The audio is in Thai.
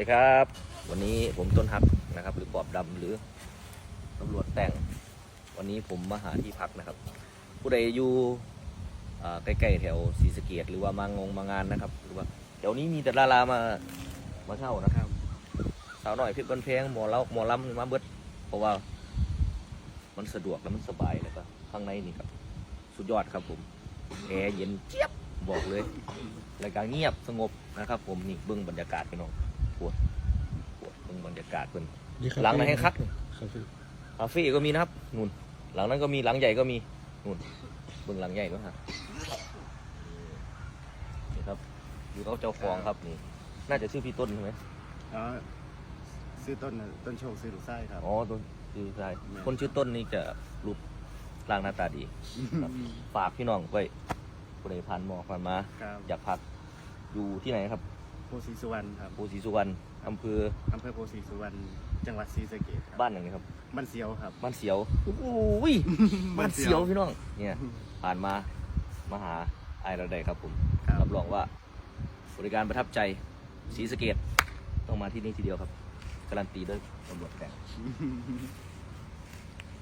สวัสดีครับ วันนี้ผมต้นฮักนะครับ หรือปอบดำหรือตำรวจแต่ง วันนี้ผมมาหาที่พักนะครับ ผู้ใดอยู่ใกล้ๆแถวศรีสะเกดหรือว่ามางงมางานนะครับ หรือว่าเดี๋ยวนี้มีแต่ดารามามาเช่านะครับ สาวหน่อยเพชรบันเพงหมอเล่าหมอลำมาเบิดเพราะว่า มันสะดวกและมันสบายแล้วก็ข้างในนี่ครับ สุดยอดครับผมแอร์เย็นเจี๊ยบบอกเลยรายการเงียบสงบนะครับ ผมนี่เบื้องบรรยากาศพี่น้อง ปวดปวดเบื้องบรรยากาศเพิ่นหลังไหนให้คักนี่ครับพี่คาเฟ่ก็มีนะครับนู่น หลังนั้นก็มีหลังใหญ่ก็มีนู่นเบื้องหลังใหญ่ด้วยฮะนี่ครับอยู่เขาเจ้าของครับนี่ น่าจะชื่อพี่ต้นใช่ไหมอ๋อซื้อต้นน่ะต้นโชคซื้อลูกไส้ครับอ๋อต้นชื่อใช่แม่คนชื่อต้นนี่จะรูปร่างหน้าตาดีครับฝากพี่น้องไว้ผู้ใดผ่านหมอกผ่านมาครับอยากพักอยู่ที่ไหนครับ โพสีสุวรรณครับ ภูศรีสุวรรณอำเภออำเภอโพสีสุวรรณ จังหวัดศรีสะเกษครับบ้านอย่างนี้ครับ บ้านเสียวครับ บ้านเสียวโอ้ยบ้านเสียวพี่น้อง เนี่ย ผ่านมามาหาไอ้เราได้ครับผมครับ รับรองว่าบริการประทับใจศรีสะเกดต้องมาที่นี่ทีเดียวครับ การันตีด้วยตำรวจแต่ง